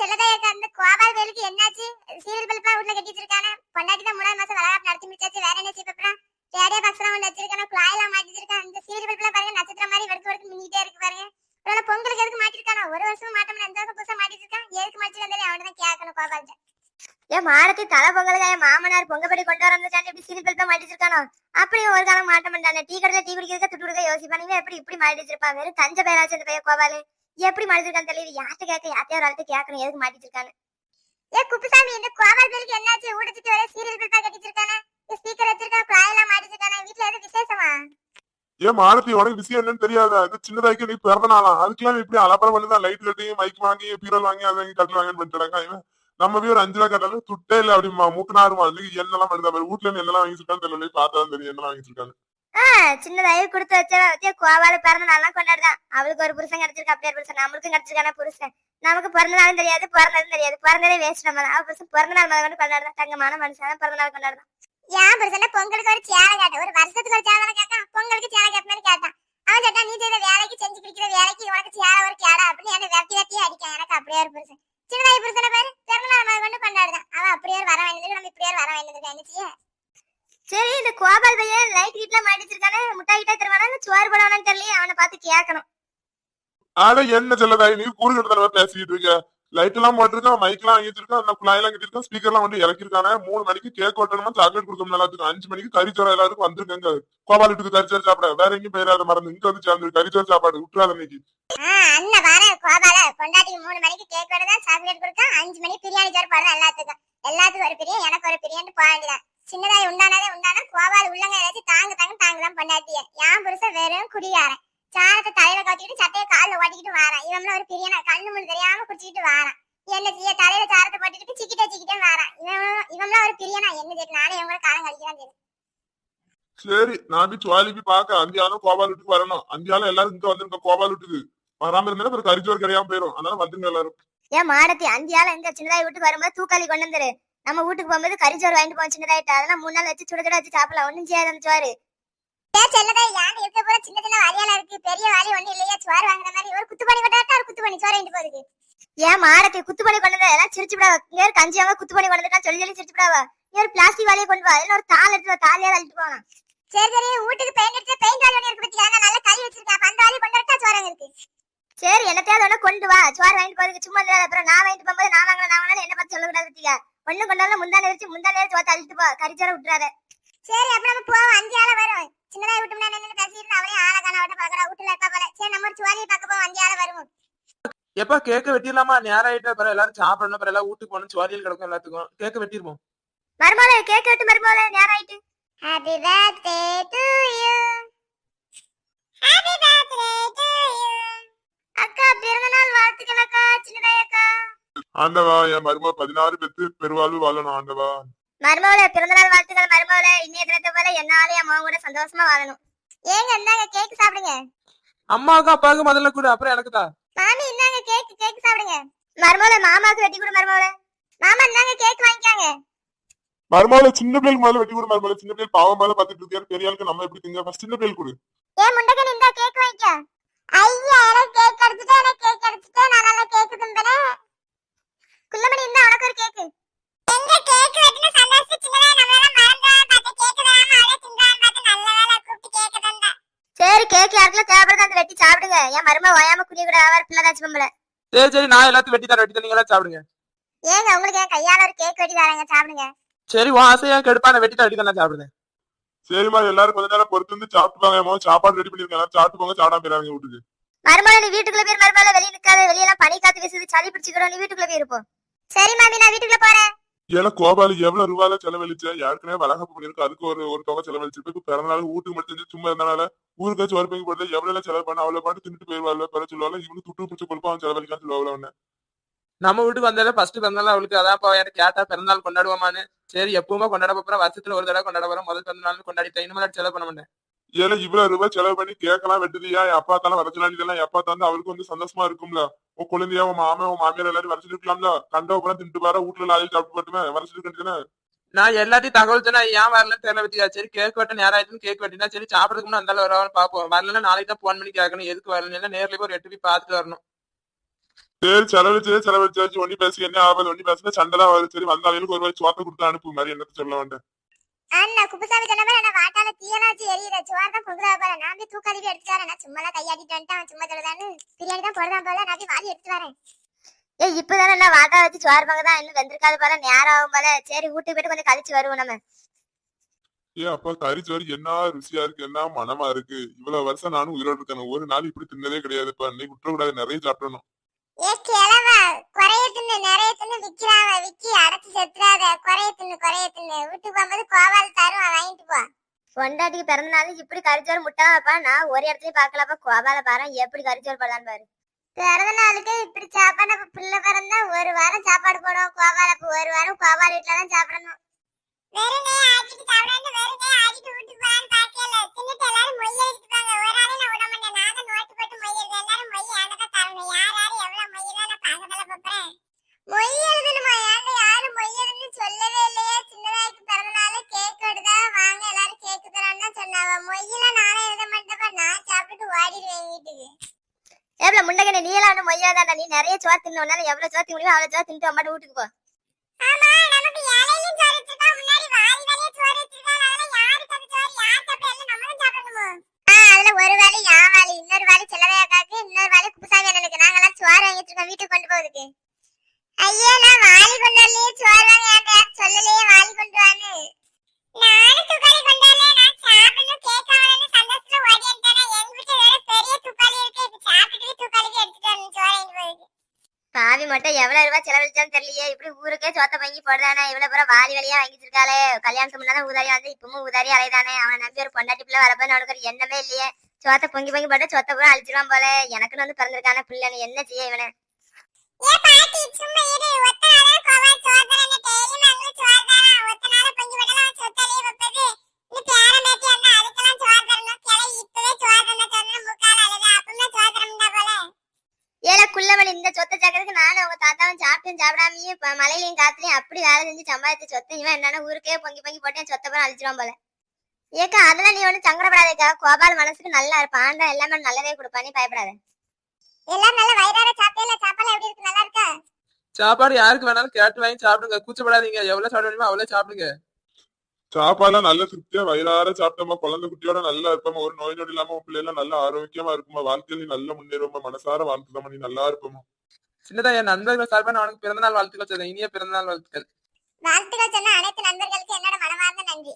செல்லதா இருக்க அந்த கோபால் வேலுக்கு என்னாச்சு? சீரியல் பல்பா வீட்ல கட்டி வச்சிருக்கானே பொண்டாட்டி தான் மூணாவது மாசம் வளகாப்பு நடத்தி முடிச்சாச்சு. வேற என்ன செய்ய போறான் ரேடியோ பாக்ஸ் எல்லாம் ஒண்ணு வச்சிருக்கானே குழாயெல்லாம் மாட்டி வச்சிருக்கான் இந்த சீரியல் பல்பா பாருங்க நட்சத்திரம் மாதிரி வெடுக்கு வெடுக்கு மின்னிட்டே இருக்கு பாருங்க. ஒருவேளை பொங்கலுக்கு எதுக்கு மாட்டிருக்கானா ஒரு வருஷம் மாட்டோம்னா இந்த வருஷம் புதுசா மாட்டி இருக்கான் எதுக்கு மாட்டிருக்கான் அவன் தான் கேட்கணும் கோபால்கிட்ட. ஏன் மாடத்தி தலை பொங்கலுக்கு என் மாமனார் பொங்கப்படி கொண்டு வர வந்துட்டான் எப்படி சீரியல் பல்பா மாட்டி வச்சிருக்கானோ அப்படியும் ஒரு காலம் மாட்ட மாட்டானே. டீ கடையில் டீ குடிக்கிறதுக்கு துட்டு கொடுக்க யோசிப்பான். எப்படி இப்படி மாட்டி வச்சிருப்பான் வெறும் பேராச்சு அந்த பையன் கோபாலு. எப்படி மாட்டிருக்கான்னு தெரியல. யார்கிட்ட கேட்க யார்த்தையோ ஒரு ஆள்கிட்ட கேட்கணும். எதுக்கு மாட்டி ஏ குப்புசாமி இந்த கோபால் பேருக்கு என்னாச்சு? ஊடச்சிட்டு வர சீரியல் பல்பா கட்டிச்சிருக்கானே ஸ்பீக்கர் வச்சிருக்கா குழாயெல்லாம் மாட்டி வீட்டுல எதுவும் விசேஷமா? ஏ மாலத்தி உனக்கு விஷயம் என்னன்னு தெரியாதா? இது சின்னதாக்கி நீ பிறந்த நாளாம் அதுக்கெல்லாம் இப்படி அலப்பறம் பண்ணுதான் லைட் லட்டையும் மைக் வாங்கி பீரல் வாங்கி அதை வாங்கி கட்டில் வாங்கி பண்ணிட்டு இவன் நம்ம போய் ஒரு அஞ்சு ரூபா கட்டாலும் துட்டே இல்ல அப்படி மூக்கனாருமா அதுக்கு என்னெல்லாம் பண்ணுதா வீட்டுல இருந்து என்னெல்லாம் வாங்கி வச்சிருக்கான்னு தெரியல. பார்த்தா தெரியும் என்னெல்லாம் இருக்காங்க வச்சிருக்கான்னு கொடுத்து வச்சவன் வச்சு கோவால பிறந்த நாள்லாம் கொண்டாடுதான். அவளுக்கு ஒரு புருஷன் கிடைச்சிருக்கு அப்படியே புருஷன். நம்மளுக்கும் கிடைச்சிருக்கான புருஷன். நமக்கு பிறந்த நாளும் தெரியாது பிறந்ததும் தெரியாது. பிறந்ததே வேஸ்ட் நம்ம அவ புருஷன் பிறந்த நாள் முதல்ல கொண்டாடுதான். தங்கமான மனுஷன் பிறந்த நாள் கொண்டாடுதான். ஏன் புருஷன் பொங்கலுக்கு ஒரு சேலை கேட்டேன் ஒரு வருஷத்துக்கு ஒரு சேலை கேட்டான் பொங்கலுக்கு சேலை கேட்டேன்னு கேட்டான் அவன் கேட்டா நீ செய்த வேலைக்கு செஞ்சு குடிக்கிற வேலைக்கு உனக்கு சேலை ஒரு கேடா அப்படின்னு என்ன வெட்டி வெட்டி அடிக்கான். எனக்கு அப்படியே ஒரு புருஷன். சின்னதாய் புருஷனை பாரு. பிறந்த நாள் முதல் கொண்டு கொண்டாடுதான். அவன் அப்படியே ஒரு வர வேண்டியது நம்ம இப்படியே வர வேண்டியது என்ன செய்ய? சரி இந்த கோபால் பையன் லைட் கீட்ல மாட்டி வச்சிருக்கானே முட்டாய் கிட்ட தருவானா சோறு போடானான்னு தெரியல அவனை பார்த்து கேட்கணும் ஆனா என்ன செல்லதாய் நீ கூறு கட்டத்துல பேசிட்டு இருக்க. லைட் எல்லாம் போட்டிருக்கான் மைக் எல்லாம் வாங்கி வச்சிருக்கான் அந்த குழாய் எல்லாம் கட்டிருக்கான் ஸ்பீக்கர் எல்லாம் வந்து இறக்கிருக்கானே மூணு மணிக்கு கேக் வெட்டணுமா சாக்லேட் கொடுக்கணும் எல்லாத்துக்கும். அஞ்சு மணிக்கு கறிச்சோறு எல்லாருக்கும் வந்திருக்காங்க. கோபால் வீட்டுக்கு கறிச்சோறு சாப்பிட வேற எங்கேயும் போயிடாத மறந்து இங்க வந்து சேர்ந்து கறிச்சோறு சாப்பாடு விட்டுறாத இன்னைக்கு. அண்ணன் வர கோபால பொண்டாட்டிக்கு மூணு மணிக்கு கேக் வேணுதான் சாக்லேட் கொடுக்க அஞ்சு மணிக்கு பிரியாணி சோறு போடுறேன் எல்லாத்துக்கும். எல்லாத்துக்கும் ஒரு பிரியாணி எனக்கு ஒரு பிரியாணி போக வேண்டியதான் சின்னதாய் உண்டானதே உண்டானா கோபால் உள்ளங்க ஏதாச்சும் தாங்க தாங்க தாங்கலாம் பொண்டாட்டிய. என் புருஷன் வெறும் குடியாரன் சாரத்தை தலையில கட்டிக்கிட்டு சட்டையை காலில் ஓட்டிக்கிட்டு வாரான். இவன்ல ஒரு பிரியாணி கண்ணு முன்னு தெரியாம குடிச்சிக்கிட்டு வாரான். என்ன செய்ய தலையில சாரத்தை போட்டுக்கிட்டு சிக்கிட்டே சிக்கிட்டே வாரான். இவன் இவன்ல ஒரு பிரியாணா என்ன தெரியும் நானே இவங்களை காலம் கழிக்கிறான் தெரியும் சரி நான் போய் சுவாலி போய் பார்க்க. அந்தியாலும் கோபால் வீட்டுக்கு வரணும். அந்தியாலும் எல்லாரும் இங்க வந்துருங்க கோபால் வீட்டுக்கு. வராம இருந்தா அப்புறம் கறிச்சோறு கிடையாம போயிரும். அதனால வந்துருங்க எல்லாரும். ஏன் மாடத்தி அந்தியால எங்க சின்னதாய் வீட்டுக்கு வரும்போது தூக்காளி கொண்டு வந்துரு நம்ம வீட்டுக்கு போகும்போது கறிச்சோறு வாங்கிட்டு போவோம் சின்னதாயிட்டு. அதெல்லாம் மூணு நாள் வச்சு சுட சுட வச்சு சாப்பிடலாம். ஒண்ணும் செய்யாத சோறு. செல்லதா யான் இருக்க போற? சின்ன சின்ன வழியால இருக்கு. பெரிய வழி ஒண்ணு இல்லையா. சோறு வாங்குற மாதிரி. ஒரு குத்து பண்ணி கொண்டாட்டா ஒரு குத்து பண்ணி சோறு வாங்கிட்டு போகுது ஏன் மாடத்தி குத்து பண்ணி கொண்டு வந்து எல்லாம் சிரிச்சு விடாவா இங்க ஒரு கஞ்சி அவங்க குத்து பண்ணி கொண்டு வந்துட்டான் சொல்லி சொல்லி சிரிச்சு விடாவா இங்க ஒரு பிளாஸ்டிக் வாலியை கொண்டு வா. ஒரு தாள் எடுத்து தாலியா அழிட்டு போவான் சரி சரி. வீட்டுக்கு பெயிண்ட் அடிச்சு பெயிண்ட் வாலி ஒண்ணு இருக்கு பத்தியா? நல்ல கை வச்சிருக்கேன். அந்த வாலி கொண்டு வரட்டா? சோறு அங்க இருக்கு சரி என்னத்தையாவது ஒண்ணு கொண்டு வா. சோறு வாங்கிட்டு போறதுக்கு சும்மா இருந்தா அப்புறம் நான் வாங்கிட்டு போகும்போது நான் வாங்கல நான் வாங்கல என்ன பார்த்து சொல்லக்கூடாது பத்தியா? ஒண்ணு கொண்டாலும் முந்தானே வச்சு முந்தானே சோத்த அழிட்டு போ கறிச்சோற விட்டுறாத. சரி அப்ப நம்ம போவோம். அஞ்சு ஆள வரும் சின்னதா விட்டோம்னா என்ன பேசிட்டு அவளே ஆள காண விட்ட பாக்கறா வீட்டுல இருக்கா போல. சரி நம்ம ஒரு சுவாலியை பார்க்க போவோம். அஞ்சு ஆள வருவோம். எப்ப கேக்க வெட்டிடலாமா? நேரம் ஆயிட்டு அப்புறம் எல்லாரும் சாப்பிடணும். அப்புறம் எல்லாம் வீட்டுக்கு போகணும். சுவாரியில் கிடக்கும் எல்லாத்துக்கும். கேக்க வெட்டிருவோம் மருமோளே கேக் வெட்டு மருமோளே நேரம் ஆயிட்டு happy birthday to you happy birthday to you அக்கா பிறந்த நாள் வாழ்த்துக்கள் அக்கா சின்னதாய் அக்கா ஆண்டவா என் மருமக பதினாறு பெத்து பெருவாழ்வு வாழணும் ஆண்டவா. மருமோளே பிறந்த நாள் வாழ்த்துக்கள் மருமோளே இன்னைய தினத்தை போல என்னாலே அம்மா கூட சந்தோஷமா வாழணும். ஏங்க இந்தாங்க கேக் சாப்பிடுங்க. அம்மாவுக்கு அப்பாவுக்கு முதல்ல கூட அப்புறம் எனக்கு தான் மாமி இந்தாங்க கேக் கேக் சாப்பிடுங்க. மருமோளே மாமாக்கு வெட்டி கொடு மருமோளே மாமா இந்தாங்க கேக் வாங்கிக்காங்க. மருமகளை சின்ன பிள்ளைக்கு முதல்ல வெட்டி கொடு மருமகளை. சின்ன பிள்ளை பாவம் மேல பாத்துட்டு இருக்காரு பெரிய ஆளுக்கு நம்ம எப்படி திங்க? ஃபர்ஸ்ட் சின்ன பிள்ளைக்கு கொடு. ஏ முண்டகன் இந்த கேக் வாங்கிக்க. ஐயா எனக்கு கேக் கிடைச்சிட்டு எனக்கு கேக் கிடைச்சிட்டு நான் நல்ல கேக் திம்பனே குள்ளமணி இந்த உனக்கு ஒரு கேக் எங்க கேக் வெட்டின சந்தோஷம் சின்னதா நம்மள மறந்து பார்த்து கேக் தராம அழ தின்றான் பார்த்து நல்ல வேலை கூப்பிட்டு கேக் தந்தா. சரி கேக் யாருக்குள்ள தேவைப்படுது அந்த வெட்டி சாப்பிடுங்க. என் மரும ஓயாம குடிய கூட அவர் பிள்ளைதாச்சு பொம்பளை சரி சரி நான் எல்லாத்தையும் வெட்டி தரேன் வெட்டி தரேன், நீங்க சாப்பிடுங்க. ஏங்க உங்களுக்கு என் கையால ஒரு கேக் வெட்டி தராங்க சாப்பிடுங்க. சரி உன் ஆசையா கெடுப்பா நான் வெட்டி வெட்டி தான் சாப்பிடுறேன். சரிம்மா எல்லாரும் கொஞ்ச நேரம் பொறுத்து வந்து சாப்பிட்டு போங்க அம்மா சாப்பாடு ரெடி பண்ணிருக்கேன் எல்லாரும் சாப்பிட்டு போங்க சாப்பிடாம போயிடாங்க வீட்டுக்கு. மருமலை நீ வீட்டுக்குள்ள போய் மருமலை வெளிய நிக்காத. வெளியெல்லாம் பனி காத்து வீசுது. சளி பிடிச்சிக்கிறோம். நீ வீட்டுக்குள்ள போய் இருப்போம். சரி மாமி நான் வீட்டுக்குள்ள போறேன். ஏன்னா கோபாலு எவ்வளவு ரூபாயில செலவழிச்ச? ஏற்கனவே வளகாப்பு பண்ணிருக்கு அதுக்கு ஒரு ஒரு தொகை செலவழிச்சிருப்பேன். இப்ப பிறந்த நாள் வீட்டுக்கு மட்டும் செஞ்சு சும்மா இருந்தனால ஊருக்கு சோறு பங்கி போடுறது எவ்வளவு செலவு பண்ண அவ்வளவு பாட்டு தின்னுட்டு போயிருவாள் பெற சொல்லுவாள் இவனு துட்டு பிடிச்ச கொடுப்பா அவன் செலவழிக்கான்னு சொல்லுவாள் அவன நம்ம வீட்டுக்கு வந்தாலே ஃபர்ஸ்ட் பிறந்தநாள் அவளுக்கு. அதான் அப்பா என்கிட்ட கேட்டா பிறந்தநாள் கொண்டாடுவோமான்னு. சரி எப்பவுமே கொண்டாட போறோம். வருஷத்துல ஒரு தடவை கொண்டாட போறோம். முதல் பிறந்தநாள் கொண்டாடிட்டேன். இனிமேல் செலவு பண்ண மாட்டேன். ஏன்னா இவ்வளவு ரூபாய் செலவு பண்ணி கேட்கலாம் வெட்டுதியா? என் அப்பா தானே வர சொன்னாலும் எப்பா தந்து அவளுக்கு வந்து சந்தோஷமா இருக்கும்ல. உன் குழந்தையா உன் மாமன் உன் மாமியார் எல்லாரும் வர சொல்லிருக்கலாம்ல. கண்ட அப்புறம் தின்ட்டு பாரு வீட்டுல நாளைக்கு சாப்பிட்டு போட்டுமே வர சொல்லிருக்கேன் நான் எல்லாத்தையும் தகவல் சொன்னா ஏன் வரலன்னு தெரியல பத்தியா சரி கேக் வெட்ட நேரம் ஆயிடுன்னு கேக் வெட்டினா சரி சாப்பிடறதுக்கு முன்னாடி அந்த வரவன் பாப்போம் வரலன்னா நாளைக்கு தான் போன் பண்ணி கேட்கணும் எதுக்கு வரலன்னு நேர்ல போய் ஒரு எட்டு போய் பார்த்துட்டு வரணும். சரி செலவழிச்சே செலவழிச்சாச்சு ஒண்ணி பேசி என்ன ஆகுது ஒண்ணி பேசினா சண்டை தான் வருது சரி வந்த ஆளுக்கு ஒரு வாய் சோத்த கொடுத்து அனுப்பு மாதிரி என்னத்த சொல்ல வேண்டாம் அண்ணா குப்புசாமி சொன்ன மாதிரி நான் வாட்டால தீயெல்லாம் வச்சு எரியுத. சோறு தான் பொங்குதா போல. நான் போய் தூக்காதீங்க எடுத்து வரேன் நான் சும்மா கையாட்டிட்டு வந்துட்டு அவன் சும்மா சொல்லுதான்னு. பிரியாணி தான் போடுதான் போல. நான் போய் வாரி எடுத்து வரேன். ஏய் இப்பதானே என்ன வாட்டா வச்சு சோறு பங்கு தான் இன்னும் வெந்திருக்காது போல. நேரம் ஆகும் போல. சரி வீட்டுக்கு போயிட்டு கொஞ்சம் கழிச்சு வருவோம் நம்ம. ஏ அப்பா கறிச்சோறு என்ன ருசியா இருக்கு என்ன மனமா இருக்கு. இவ்வளவு வருஷம் நானும் உயிரோடு இருக்கேன். ஒரு நாள் இப்படி தின்னதே கிடையாது இப்ப இன்னைக்கு விட்டுறக்கூடாது நிறைய சாப்பிடணும். ஏ கிழவ குறைய தின்னு நிறைய தின்னு விக்கிறாவ விக்கி அடைச்சு செத்துறாத. குறைய தின்னு குறைய தின்னு வீட்டுக்கு போகும்போது கோவால் தரும் வாங்கிட்டு போ. பொண்டாட்டிக்கு பிறந்த நாள் இப்படி கறிச்சோறு முட்டா வைப்பா நான் ஒரு இடத்துலயும் பாக்கலப்பா கோபால பாரு எப்படி கறிச்சோறு போடலான்னு பாரு. பிறந்த நாளுக்கு இப்படி சாப்பாடு அப்ப பிள்ளை பிறந்தா ஒரு வாரம் சாப்பாடு போடுவோம். அப்ப ஒரு வாரம் கோவால் வீட்டுல தான் சாப்பிடணும். வெறுமே ஆக்கிட்டு சாப்பிடாம வெறுமே ஆக்கிட்டு வீட்டுக்கு போறான்னு பாக்கல தின்னுட்டு எல்லாரும் மொய் எடுத்துப்பாங்க எவ்வளவு முண்டகனை நீ எல்லாம் மொய்யாதாடா நீ நிறைய சோறு தின்னோம்னால எவ்வளவு சோறு முடியும் அவ்வளவு சோறு தின்ட்டு அம்மாட்ட வீட்டுக்கு போ. ஒரு வேலை வாலி இன்னொரு வேலை செலவையாக்காக்கு இன்னொரு வேலை குப்புசாமி அண்ணனுக்கு. நாங்கெல்லாம் சோறு வாங்கிட்டு இருக்கோம் வீட்டுக்கு கொண்டு போகுதுக்கு ஐயோ நான் வாலி கொண்டு வரலையே சோறு வாங்க சொல்லலையே வாலி கொண்டு வான்னு. நானும் துக்காளி கொண்டு வரல நான் சாப்பிடணும் கேட்காமலன்னு சந்தோஷத்துல பாவி எவ்வளவு ரூபாய் செலவழிச்சான்னு தெரியலையே. இப்படி ஊருக்கே சோத்த வாங்கி போடுதானே இவ்வளவு பூரா வாரி வழியா வாங்கி வச்சிருக்காளே கல்யாணத்துக்கு முன்னாடி ஊதாரி வந்து இப்பவும் ஊதாரி அலைதானே அவனை நம்பி ஒரு பொண்டாட்டி பிள்ளை வரப்போ அவனுக்கு ஒரு எண்ணமே இல்லையே. சோத்த பொங்கி பொங்கி போட்டு சொத்த பூரா அழிச்சிருவான் போல. எனக்குன்னு வந்து பிறந்திருக்கான பிள்ளைன்னு என்ன செய்ய இவனை? சும்மா இரு. ஒத்த நாளா கோவா சோதரன்னு டெய்லி மங்கள சோதரா ஒத்த நாளா பொங்கி விடலாம் சொத்தலே சேர்க்கறதுக்கு நானும் உங்க தாத்தாவும் சாப்பிட்டும் சாப்பிடாமையும் இப்ப மலையிலையும் காத்துலயும் அப்படி வேலை செஞ்சு சம்பாதிச்ச சொத்தை இவன் என்னன்னா ஊருக்கே பொங்கி பொங்கி போட்டு சொத்தை பூரா அழிச்சிருவான் போல. ஏக்கா அதெல்லாம் நீ ஒன்னும் சங்கடப்படாதேக்கா. கோபால் மனசுக்கு நல்லா இருப்பான். ஆண்டா எல்லாமே நல்லதே கொடுப்பா நீ பயப்படாத. எல்லாம் நல்ல வயிறார சாப்பிட்டேல சாப்பாடு எப்படி இருக்கு? நல்லா இருக்கா? சாப்பாடு யாருக்கு வேணாலும் கேட்டு வாங்கி சாப்பிடுங்க. கூச்சப்படாதீங்க. எவ்வளவு சாப்பிட முடியுமோ அவ்வளவு சாப்பிடுங்க. சாப்பாடுலாம் நல்ல திருப்தியா வயிறார சாப்பிட்டோமா? குழந்தை குட்டியோட நல்லா இருப்போமா? ஒரு நோய் நொடி இல்லாம பிள்ளைலாம் நல்லா ஆரோக்கியமா இருக்குமா? வாழ்க்கையில நல்லா முன்னேறுமா மனசார வாழ்த்துதாமா நீ நல்லா இருப்போமா? சின்னதா என் நண்பர்கள் சார்பா நான் உனக்கு பிறந்தநாள் வாழ்த்துக்கள் சொல்றேன். இனிய பிறந்தநாள் வாழ்த்துக்கள். வாழ்த்துக்கள் சொன்ன அனைத்து நண்பர்களுக்கு என்னோட மனமார்ந்த நன்றி.